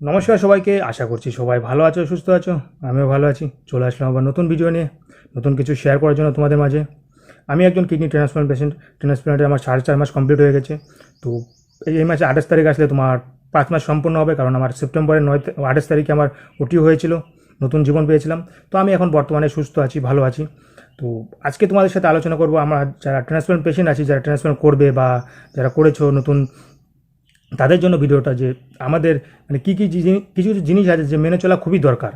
নমস্কার সবাইকে, আশা করছি সবাই ভালো আছো, সুস্থ আছো, আমিও ভালো আছি। চলে আসলাম আবার নতুন ভিডিও নিয়ে, নতুন কিছু শেয়ার করার জন্য তোমাদের মাঝে। আমি একজন কিডনি ট্রান্সপ্লান্ট পেশেন্ট ট্রান্সপ্লান্টের আমার সাড়ে চার মাস কমপ্লিট হয়ে গেছে। তো এই মাসে আঠাশ তারিখ আসলে তোমার পাঁচ মাস সম্পূর্ণ হবে, কারণ আমার সেপ্টেম্বরের নয় আঠাশ তারিখে আমার ওটিও হয়েছিল, নতুন জীবন পেয়েছিলাম। তো আমি এখন বর্তমানে সুস্থ আছি, ভালো আছি। তো আজকে তোমাদের সাথে আলোচনা করব, আমরা যারা ট্রান্সপ্লান্ট পেশেন্ট আছি, যারা ট্রান্সপ্লান্ট করবে বা যারা করেছ নতুন তাদের জন্য ভিডিওটা যে আমাদের মানে কী কী কিছু কিছু জিনিস আছে যে মেনে চলা খুবই দরকার।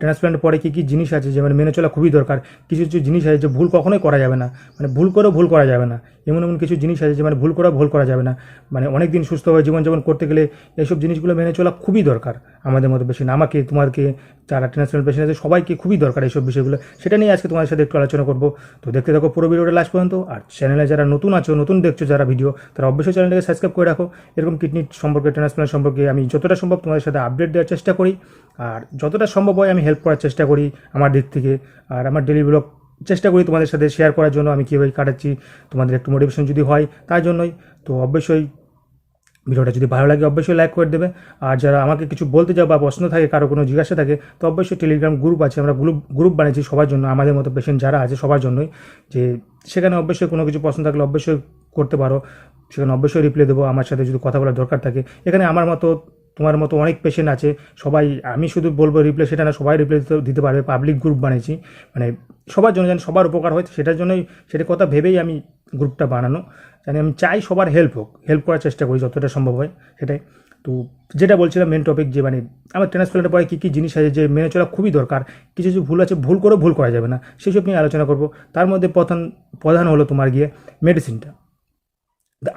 ট্রান্সপ্লান্টের পরে কী কী জিনিস আছে যে মানে মেনে চলা খুবই দরকার। কিছু কিছু জিনিস আছে যে ভুল কখনোই করা যাবে না। মানে ভুল করেও ভুল করা যাবে না। এমন এমন কিছু জিনিস আছে যে মানে ভুল করেও ভুল করা যাবে না। মানে অনেক দিন সুস্থভাবে জীবনযাপন করতে গেলে এইসব জিনিসগুলো মেনে চলা খুবই দরকার আমাদের মতো বেশি না। আমাকে তোমাকে যারা ট্রান্সপ্লান্ট পেশেন্ট আছে, সবাইকে খুবই দরকার এইসব বিষয়গুলো। সেটা নিয়ে আজকে তোমাদের সাথে একটু আলোচনা করব। তো দেখতে থাকো পুরো ভিডিওটা লাস্ট পর্যন্ত। আর চ্যানেলে যারা নতুন আছো, নতুন দেখছ যারা ভিডিও তারা অবশ্যই চ্যানেলটাকে সাবস্ক্রাইব করে রাখো। এরকম কিডনি সম্পর্কে ট্রান্সপ্লান্ট সম্পর্কে আমি যতটা সম্ভব তোমাদের সাথে আপডেট দেওয়ার চেষ্টা করি। আর যতটা সম্ভব হয় আমি হেল্প করার চেষ্টা করি আমার দিক থেকে। আর আমার ডেলি ব্লগ চেষ্টা করি তোমাদের সাথে শেয়ার করার জন্য, আমি কীভাবে কাটাচ্ছি, তোমাদের একটু মোটিভেশন যদি হয় তার জন্যই। তো অবশ্যই ভিডিওটা যদি ভালো লাগে অবশ্যই লাইক করে দেবে। আর যারা আমাকে কিছু বলতে যাও বা প্রশ্ন থাকে, কারও কোনো জিজ্ঞাসা থাকে, তো অবশ্যই টেলিগ্রাম গ্রুপ আছে, আমরা গ্রুপ গ্রুপ বানিয়েছি সবার জন্য, আমাদের মতো পেশেন্ট যারা আছে সবার জন্যই। যে সেখানে অবশ্যই কোনো কিছু প্রশ্ন থাকলে অবশ্যই করতে পারো। সেখানে অবশ্যই রিপ্লাই দেবো, আমার সাথে যদি কথা বলার দরকার থাকে। এখানে আমার মতো তোমার মতো অনেক পেশেন্ট আছে, সবাই, আমি শুধু বলব রিপ্লাই সেটা না, সবাই রিপ্লাই দিতে পারবে পাবলিক গ্রুপ বানিয়েছি মানে সবার জন্য যেন সবার উপকার হয়, সেটার জন্যই সেটা কথা ভেবেই আমি গ্রুপটা বানানো, জানি আমি চাই সবার হেল্প হোক হেল্প করার চেষ্টা করি যতটা সম্ভব হয়, সেটাই। তো যেটা বলছিলাম মেন টপিক যে মানে আমার ট্রান্সপ্লান্টের পরে কী কী জিনিস আছে যে মেনে চলা খুবই দরকার, কিছু কিছু ভুল আছে, ভুল করেও ভুল করা যাবে না, সেসব নিয়ে আলোচনা করব। তার মধ্যে প্রধান প্রধান হলো তোমার গিয়ে মেডিসিনটা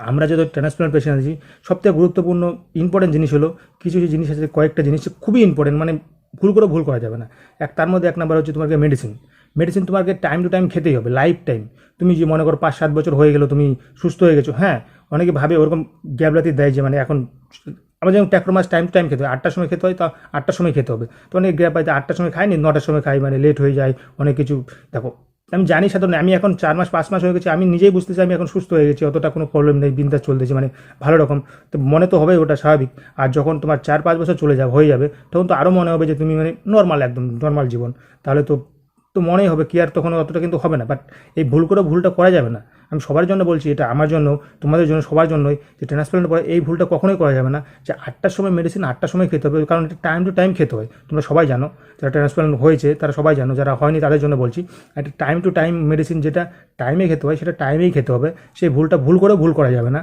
আমরা যত ট্রান্সপ্লান্ট পেশেন্ট আছি, সবথেকে গুরুত্বপূর্ণ ইম্পর্টেন্ট জিনিস হলো কিছু কিছু জিনিস আছে, কয়েকটা জিনিস খুবই ইম্পর্টেন্ট মানে ভুল করে ভুল করা যাবে না। এক, তার মধ্যে এক নাম্বার হচ্ছে তোমাকে মেডিসিন মেডিসিন তোমাকে টাইম টু টাইম খেতেই হবে লাইফ টাইম তুমি যে মনে করো পাঁচ সাত বছর হয়ে গেলো, তুমি সুস্থ হয়ে গেছো হ্যাঁ অনেকে ভাবে ওরকম গ্যাবলাতি দেয় যে মানে এখন আমার যেমন ট্যাক্রোমাস টাইম টাইম খেতে হয়, আটটার সময় খেতে হয়, তা আটটার সময় খেতে হবে। তো অনেক গ্যাপ আছে আটটার সময় খাইনি নটার সময় খাই মানে লেট হয়ে যায়, অনেক কিছু, দেখো আমি জানি সাধারণ আমি এখন চার মাস, পাঁচ মাস হয়ে গেছে, আমি নিজেই বুঝতেছি আমি এখন সুস্থ হয়ে গেছি, অতটা কোনো প্রবলেম নেই, বিন্দাস চলতেছে মানে ভালো রকম। তো মনে তো হবে ওটা স্বাভাবিক। আর যখন তোমার চার, পাঁচ বছর চলে যাবে, হয়ে যাবে, তখন তো আরও মনে হবে যে তুমি মানে নর্মাল একদম নর্মাল জীবন। তাহলে তো তো মনেই হবে কি আর তখন অতটা কিন্তু হবে না। বাট এই ভুল করে ভুলটা করা যাবে না। আমি সবার জন্য বলছি, এটা আমার জন্য, তোমাদের জন্য, সবার জন্যই, যে ট্রান্সপ্লান্টের পরে এই ভুলটা কখনোই করা যাবে না, যে আটটার সময় মেডিসিন আটটার সময় খেতে হবে, কারণ এটা টাইম টু টাইম খেতে হয়। তোমরা সবাই জানো, যারা ট্রান্সপ্লান্ট হয়েছে, তারা সবাই জানো, যারা হয়নি তাদের জন্য বলছি, একটা টাইম টু টাইম মেডিসিন যেটা টাইমে খেতে হয়, সেটা টাইমেই খেতে হবে, সেই ভুলটা ভুল করেও ভুল করা যাবে না।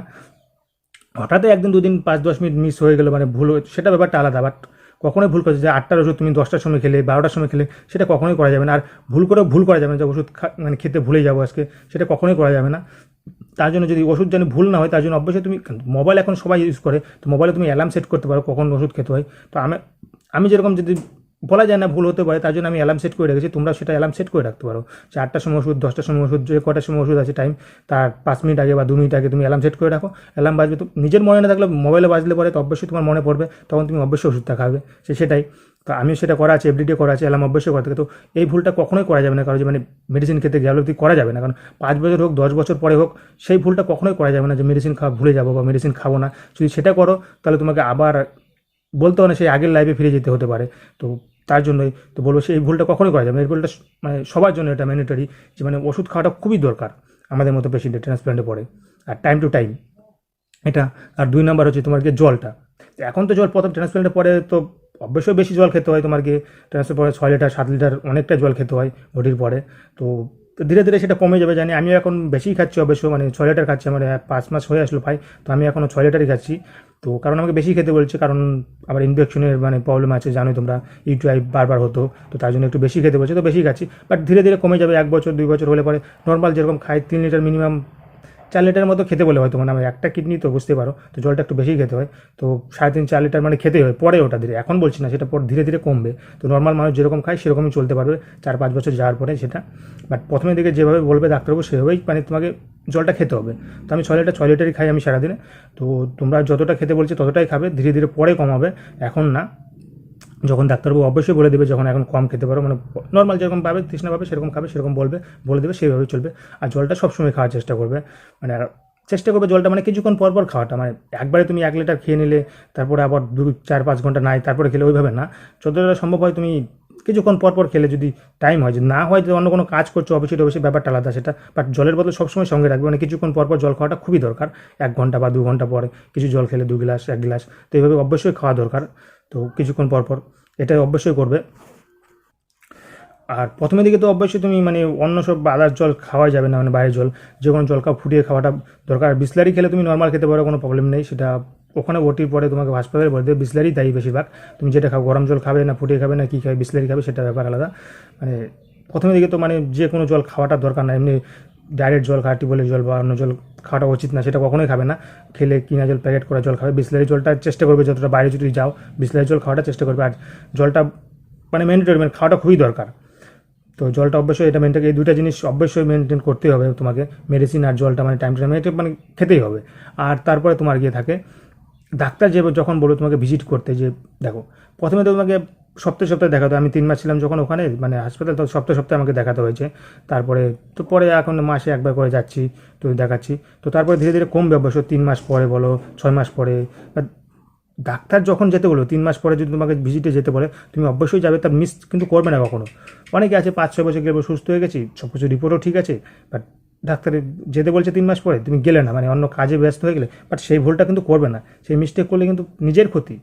হঠাৎ একদিন, দুদিন, পাঁচ, দশ মিনিট মিস হয়ে গেলো মানে ভুল সেটা ব্যাপারটা আলাদা বাট কখনোই ভুল করছে যে আটটার ওষুধ তুমি দশটার সময় খেলে, বারোটার সময় খেলে, সেটা কখনোই করা যাবে না। আর ভুল করেও ভুল করা যাবে না যে ওষুধ মানে খেতে ভুলে যাব আজকে, সেটা কখনোই করা যাবে না। তার জন্য যদি ওষুধ যেন ভুল না হয়, তার জন্য অবশ্যই তুমি মোবাইল এখন সবাই ইউজ করে, তো মোবাইলে তুমি অ্যালার্ম সেট করতে পারো কখন ওষুধ খেতে হয়। তো আমি আমি যেরকম যদি বলা যায় না ভুল হতে পারে, তার জন্য আমি অ্যালার্ম সেট করে রেখেছি, তোমরা সেটা অ্যালার্ম সেট করে রাখতে পারো। আটটার সময় ওষুধ, দশটার সময় ওষুধ, যে কটার সময় ওষুধ আছে টাইম তার পাঁচ মিনিট আগে বা দু মিনিট আগে তুমি অ্যালার্ম সেট করে রাখো। অ্যালার্ম বাজবে তো, নিজের মনে না থাকলে মোবাইলে বাজলে পরে তো অবশ্যই তোমার মনে পড়বে, তখন তুমি অবশ্যই ওষুধটা খাবে, সে সেটাই। তো আমিও সেটা করা আছে এভরিডে করা আছে অ্যালার্ম অবশ্যই করা থাকে। তো এই ভুলটা কখনোই করা যাবে না, কারণ যে মানে মেডিসিন খেতে গেলে করা যাবে না, কারণ পাঁচ বছর হোক, দশ বছর পরে হোক, সেই ভুলটা কখনোই করা যাবে না যে মেডিসিন খাওয়া ভুলে যাব বা মেডিসিন খাব না। যদি সেটা করো, তাহলে তোমাকে আবার বলতে হয় না সেই আগের লাইফে ফিরে যেতে হতে পারে। তো তার জন্যই তো বলব সেই ভুলটা কখনোই করা যাবে এই ভুলটা মানে সবার জন্য এটা ম্যান্ডেটরি যে মানে ওষুধ খাওয়াটা খুবই দরকার আমাদের মতো পেশেন্টের ট্রান্সপ্লান্টে পড়ে। আর টাইম টু টাইম এটা। আর দুই নাম্বার হচ্ছে তোমার গিয়ে জলটা। তো এখন তো জল প্রথম ট্রান্সপ্লান্টের পরে তো অবশ্যই বেশি জল খেতে হয় তোমার গিয়ে ট্রান্সপ্লান্ট পরে ছয় লিটার সাত লিটার অনেকটা জল খেতে হয় বডির পরে। তো তো ধীরে ধীরে সেটা কমে যাবে জানি। আমিও এখন বেশিই খাচ্ছি অবশ্য মানে ছয় লিটার খাচ্ছি, আমার পাঁচ মাস হয়ে আসলো ভাই। তো আমি এখনও ছয় লিটারই খাচ্ছি। তো কারণ আমাকে বেশি খেতে বলছে, কারণ আমার ইনফেকশনের মানে প্রবলেম আছে, জানোই তোমরা ইউটিআই বারবার হতো, তো তার জন্য একটু বেশি খেতে বলছে, তো বেশি খাচ্ছি। বাট ধীরে ধীরে কমে যাবে, এক বছর, দুই বছর হলে পরে। নর্মাল যেরকম খাই, তিন লিটার মিনিমাম চার লিটার মতো খেতে বলে হয়তো মানে একটা কিডনি তো বুঝতে পারো, তো জলটা একটু বেশি খেতে হয়। তো সাড়ে তিন, চার লিটার মানে খেতেই হয়, পরে ওটা ধীরে। এখন বলছি না, সেটা পর ধীরে ধীরে কমবে। তো নর্মাল মানুষ যেরকম খায়, সেরকমই চলতে পারবে, চার পাঁচ বছর যাওয়ার পরে সেটা। বাট প্রথমে দিকে যেভাবে বলবে ডাক্তারবাবু, সেভাবেই মানে তোমাকে জলটা খেতে হবে। তো আমি ছয় লিটার, ছয় লিটারই খাই আমি সারাদিনে। তো তোমরা যতটা খেতে বলছে ততটাই খাবে, ধীরে ধীরে পরে কমাবে। এখন না যখন ডাক্তারবাবু অবশ্যই বলে দেবে যখন এখন কম খেতে পারো মানে নর্মাল যেরকম পাবে, তৃষ্ণা পাবে, সেরকম খাবে, সেরকম বলবে, বলে দেবে, সেইভাবে চলবে। আর জলটা সবসময় খাওয়ার চেষ্টা করবে। মানে চেষ্টা করবে জলটা মানে কিছুক্ষণ পর পর খাওয়াটা। মানে একবারে তুমি এক লিটার খেয়ে নিলে, তারপরে আবার দু, চার, পাঁচ ঘণ্টা নাই, তারপরে খেলে ওইভাবে না। যতটা সম্ভব হয় তুমি কিছুক্ষণ পর পর খেলে যদি টাইম হয়। যে না হয় যে অন্য কোনো কাজ করছ, অফিসে টফিসে, ব্যাপারটা আলাদা সেটা। বাট জলের বদলে সবসময় সঙ্গে রাখবে। মানে কিছুক্ষণ পর পর জল খাওয়াটা খুবই দরকার। এক ঘণ্টা বা দু ঘণ্টা পরে কিছু জল খেলে দু গ্লাস, এক গ্লাস। তো এইভাবে অবশ্যই খাওয়া দরকার। তো কিছুক্ষণ পর পর এটা অবশ্যই করবে। আর প্রথমের দিকে তো অবশ্যই তুমি মানে অন্য সব আদার জল খাওয়া যাবে না মানে বাইরের জল, যে কোনো জল খাওয়া ফুটিয়ে খাওয়াটা দরকার। বিসলারি খেলে তুমি নর্মাল খেতে পারো, কোনো প্রবলেম নেই। সেটা ওখানে ওটির পরে তোমাকে হাসপাতালে বলে দেবে বিসলারি তাই বেশিরভাগ। তুমি যেটা খাও, গরম জল খাবে না, ফুটিয়ে খাবে না, কী খাবে, বিসলারি খাবে, সেটা ব্যাপার আলাদা। মানে প্রথমের দিকে তো মানে যে কোনো জল খাওয়াটা দরকার না, এমনি ডাইরেক্ট জল খাওয়া টিউবওয়েলের জল বা অন্য জল খাওয়াটা উচিত না, সেটা কখনোই খাবে না। খেলে কিনা জল প্যাকেট করা জল খাবে। বিসলারি জলটা চেষ্টা করবে যতটা বাইরে যদি যাও, বিসলারি জল খাওয়াটা চেষ্টা করবে। আর জলটা মানে মেনটেন মানে খাওয়াটা খুবই দরকার। তো জলটা অবশ্যই এটা মেনটেন এই দুটা জিনিস অবশ্যই মেনটেন করতেই হবে তোমাকে। মেডিসিন আর জলটা মানে টাইম টু টাইম এটা মানে খেতেই হবে। আর তারপরে তোমার গিয়ে থাকে, ডাক্তার যে যখন বলো তোমাকে ভিজিট করতে, যে দেখো, প্রথমে তো তোমাকে সপ্তাহে সপ্তাহে দেখাতো আমি তিন মাস ছিলাম যখন ওখানে মানে হাসপাতাল, তো সপ্তাহে সপ্তাহে আমাকে দেখাতে হয়েছে। তারপরে, তো পরে এখন মাসে একবার করে যাচ্ছি, তো দেখাচ্ছি। তো তারপরে ধীরে ধীরে কমবে অবশ্য, তিন মাস পরে বলো, ছয় মাস পরে। ডাক্তার যখন যেতে বলো, তিন মাস পরে যদি তোমাকে ভিজিটে যেতে বলে, তুমি অবশ্যই যাবে তার মিস কিন্তু করবে না কখনো। অনেকে আছে, পাঁচ ছয় বছর গেলে সুস্থ হয়ে গেছি, সব কিছু রিপোর্টও ঠিক আছে বাট ডাক্তারে যেতে বলছে তিন মাস পরে, তুমি গেলে না মানে অন্য কাজে ব্যস্ত হয়ে গেলে বাট সেই ভুলটা কিন্তু করবে না। সেই মিস্টেক করলে কিন্তু নিজের ক্ষতি।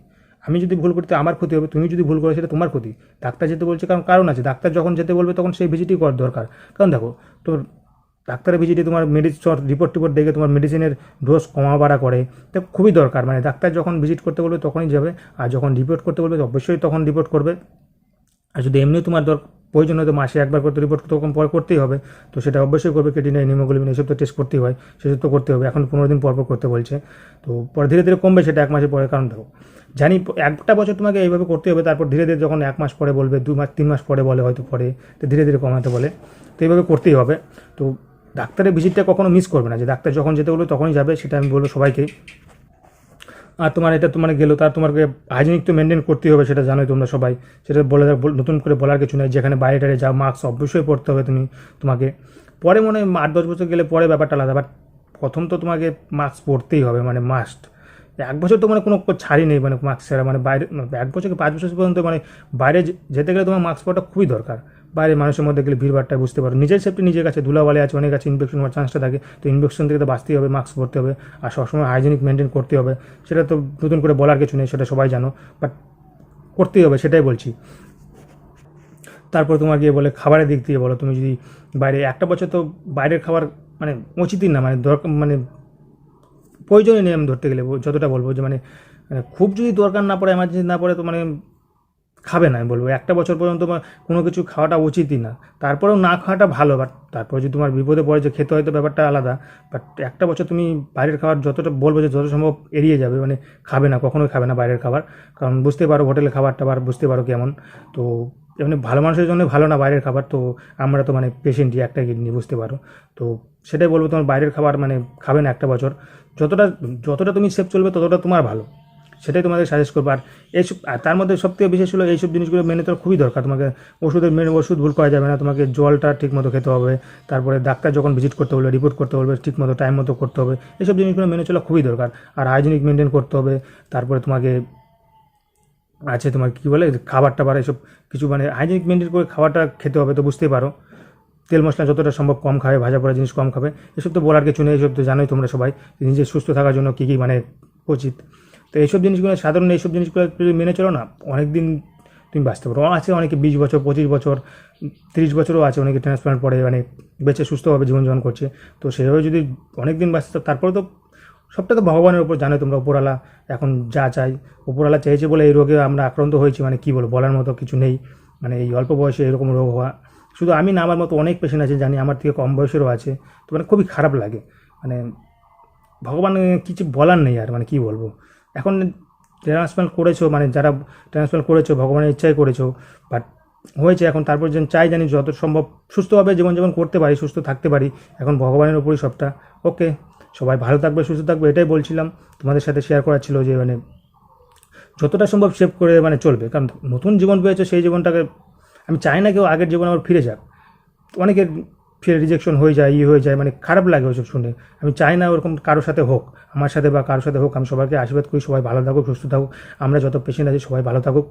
আমি যদি ভুল করতে আমার ক্ষতি হবে, তুমি যদি ভুল করো সেটা তোমার ক্ষতি। ডাক্তার যেতে বলছে কারণ কারণ আছে। ডাক্তার যখন যেতে বলবে তখন সেই ভিজিটই করার দরকার। কারণ দেখো, তোর ডাক্তারের ভিজিটে তোমার মেডিসিন রিপোর্ট টিপোর্ট দেখে তোমার মেডিসিনের ডোজ কমা বাড়া করে। তো খুবই দরকার। মানে ডাক্তার যখন ভিজিট করতে বলবে তখনই যাবে। আর যখন রিপোর্ট করতে বলবে, অবশ্যই তখন রিপোর্ট করবে। আর যদি এমনি তোমার দর প্রয়োজন হয়তো মাসে একবার করতে রিপোর্ট তখন পর করতেই হবে। তো সেটা অবশ্যই করবে কেটিনাই নিমোগ্লোবিন এসব তো টেস্ট করতেই হয়, সেসব তো করতে হবে। এখন পনেরো দিন পর পর করতে বলছে। তো পরে ধীরে ধীরে কমবে সেটা এক মাসের পরে কারণ দেখো। জানি একটা বছর তোমাকে এইভাবে করতে হবে, তারপর ধীরে ধীরে যখন এক মাস পরে বলবে, দু মাস, তিন মাস পরে বলে হয়তো পরে, তো ধীরে ধীরে কমাতে বলে। তো এইভাবে করতেই হবে। তো ডাক্তারের ভিজিটটা কখনো মিস করবে না। যে ডাক্তার যখন যেতে বলবে তখনই যাবে, সেটা আমি বলব সবাইকে। আর তোমার এটা তোমার গেলো তার তোমাকে হাইজিনিক তো মেনটেন করতেই হবে সেটা জানোই তোমরা সবাই। সেটা বলে নতুন করে বলার কিছু নেই, যেখানে বাইরে টাইরে যাও মাস্ক অবশ্যই পরতে হবে তুমি তোমাকে। পরে মনে হয় আট দশ বছর গেলে পরে ব্যাপারটা আলাদা বাট প্রথম তো তোমাকে মাস্ক পরতেই হবে মানে মাস্ট এক বছর তো মানে কোনো ছাড়ই নেই মানে মাস্ক ছাড়া মানে বাইরে এক বছর পাঁচ বছর পর্যন্ত মানে বাইরে যেতে গেলে তোমার মাস্ক পরাটা খুবই দরকার। বাইরে মানুষের মধ্যে গেলে ভিড়ভাড়টা বুঝতে পারো। নিজের সেফটি নিজের কাছে, ধুলাবালি আছে, অনেক আছে ইনফেকশন হওয়ার চান্সটা থাকে, তো ইনফেকশন থেকে তো বাঁচতেই হবে মাস্ক পরতে হবে, আর সবসময় হাইজিনিক মেনটেন করতে হবে। সেটা তো নতুন করে বলার কিছু নেই, সেটা সবাই জানো বাট করতেই হবে, সেটাই বলছি। তারপর তোমার গিয়ে বলে খাবারের দিক দিয়ে বলো, তুমি যদি বাইরে, একটা বছর তো বাইরের খাবার মানে উচিতই না মানে দরকার মানে প্রয়োজনই নেই আমি ধরতে গেলে, যতটা বলব যে মানে মানে খুব যদি দরকার না পড়ে এমার্জেন্সি না পড়ে, তো মানে খাবে না, আমি বলব, একটা বছর পর্যন্ত তোমার কোনো কিছু খাওয়াটা উচিতই না। তারপরেও না খাওয়াটা ভালো বাট তারপরে যদি তোমার বিপদে পড়ে যে খেতে হয়তো ব্যাপারটা আলাদা। বাট একটা বছর তুমি বাইরের খাবার যতটা বলব যে যত সম্ভব এড়িয়ে যাবে মানে খাবে না, কখনোই খাবে না বাইরের খাবার। কারণ বুঝতে পারো হোটেলের খাবার টাবার বুঝতে পারো কেমন। তো এমনি ভালো মানুষের জন্য ভালো না বাইরের খাবার, তো আমরা তো মানে পেশেন্টই একটা কিডনি বুঝতে পারো। তো সেটাই বলব তোমার বাইরের খাবার মানে খাবে না একটা বছর। যতটা যতটা তুমি সেফ চলবে ততটা তোমার ভালো। সেটাই তোমাদের সাজেস্ট করব। আর এইসব, আর তার মধ্যে সবথেকে বিশেষ হলো এইসব জিনিসগুলো মেনে তো খুবই দরকার। তোমাকে ওষুধের মেনে ওষুধ ভুল করা যাবে না। তোমাকে জলটা ঠিক মতো খেতে হবে। তারপরে ডাক্তার যখন ভিজিট করতে বলবে রিপোর্ট করতে বলবে ঠিক মতো টাইম মতো করতে হবে। এসব জিনিসগুলো মেনে চলা খুবই দরকার। আর হাইজিনিক মেনটেন করতে হবে। তারপরে তোমাকে আছে তোমার কী বলে খাবার টাবার এসব কিছু মানে হাইজিনিক মেনটেন করে খাবারটা খেতে হবে তো বুঝতেই পারো। তেল মশলা যতটা সম্ভব কম খাবে, ভাজা পড়া জিনিস কম খাবে। এসব তো বলার কিছু নেই, এসব তো জানোই তোমরা সবাই। নিজে সুস্থ থাকার জন্য কী কী মানে উচিত। তো এইসব জিনিসগুলো, সাধারণ এইসব জিনিসগুলো যদি মেনে চলো না অনেক দিন তুমি বাঁচতে পারো। আছে, অনেকে বিশ বছর, পঁচিশ বছর, তিরিশ বছরও আছে, অনেকে ট্রান্সপ্লান্ট পরে মানে বেঁচে সুস্থভাবে জীবনযাপন করছে। তো সেভাবে যদি অনেক দিন বাঁচতে তারপরে তো সবটা তো ভগবানের উপর জানো, তোমরা উপরালা এখন যা চাই উপরালা চাইছে বলে এই রোগে আমরা আক্রান্ত হয়েছি মানে কী বলব, বলার মতো কিছু নেই। মানে এই অল্প বয়সে এরকম রোগ হওয়া, শুধু আমি না, আমার মতো অনেক পেশেন্ট আছে, জানি আমার থেকে কম বয়সেরও আছে, তো মানে খুবই খারাপ লাগে। মানে ভগবান কিছু বলার নেই আর মানে কি বলব। এখন ট্রান্সপ্লান্ট করেছ মানে যারা ট্রান্সপ্লান্ট করেছ, ভগবানের ইচ্ছাই করেছ বাট হয়েছে এখন, তারপর যেন চাই জানি যত সম্ভব সুস্থভাবে জীবনযাপন করতে পারি, সুস্থ থাকতে পারি, এখন ভগবানের উপরই সবটা। ওকে সবাই ভালো থাকবে, সুস্থ থাকবে, এটাই বলছিলাম। তোমাদের সাথে শেয়ার করার ছিল যে মানে যতটা সম্ভব সেভ করে মানে চলবে। কারণ নতুন জীবন পেয়েছ, সেই জীবনটাকে, আমি চাই না কেউ আগের জীবন আবার ফিরে যাক। অনেকের ফের রিজেকশন হয়ে যায় ইয়ে হয়ে যায় মানে খারাপ লাগে ওইসব শুনে। আমি চাই না ওরকম কারোর সাথে হোক, আমার সাথে বা কারোর সাথে হোক, আমি সবাইকে আশীর্বাদ করি, সবাই ভালো থাকুক, সুস্থ থাকুক, আমরা যত পেশেন্ট আছি সবাই ভালো থাকুক।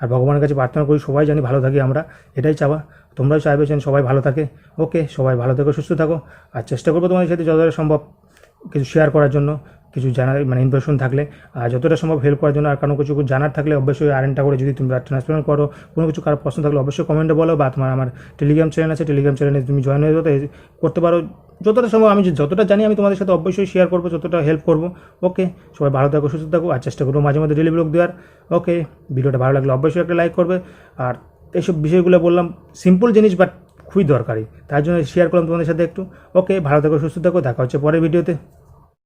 আর ভগবানের কাছে প্রার্থনা করি, সবাই জানি ভালো থাকি আমরা, এটাই চাওয়া। তোমরাও চাইবে যেন সবাই ভালো থাকে। ওকে সবাই ভালো থাকো, সুস্থ থাকো। আর চেষ্টা করব তোমাদের সাথে যতটা সম্ভব কিছু শেয়ার করার জন্য, কিছু জানার মানে ইনফরমেশন থাকলে, আর যতটা সম্ভব হেল্প করার জন্য, আর কোনো কিছু জানার থাকলে অবশ্যই আরেনটা করে যদি তুমি ট্রান্সপ্লান্ট করো, কোনো কিছু কারও প্রশ্ন থাকলে অবশ্যই কমেন্টে বলো, বা তোমার আমার টেলিগ্রাম চ্যানেল আছে টেলিগ্রাম চ্যানেলে তুমি জয়েন হয়ে যেতে করতে পারো। যতটা সম্ভব আমি যতটা জানি আমি তোমাদের সাথে অবশ্যই শেয়ার করব, যতটা হেল্প করব। ওকে সবাই ভালো থাকো, সুস্থ থাকো, আর চেষ্টা করব মাঝে মধ্যে ডেলি ব্লগ দেওয়ার। ওকে ভিডিওটা ভালো লাগলে অবশ্যই একটা লাইক করবে। আর এইসব বিষয়গুলো বললাম সিম্পল জিনিস বাট খুবই দরকারি। তার জন্য শেয়ার করলাম তোমাদের সাথে একটু। ওকে ভালো থাকো, সুস্থ থাকো, দেখা হচ্ছে পরের ভিডিওতে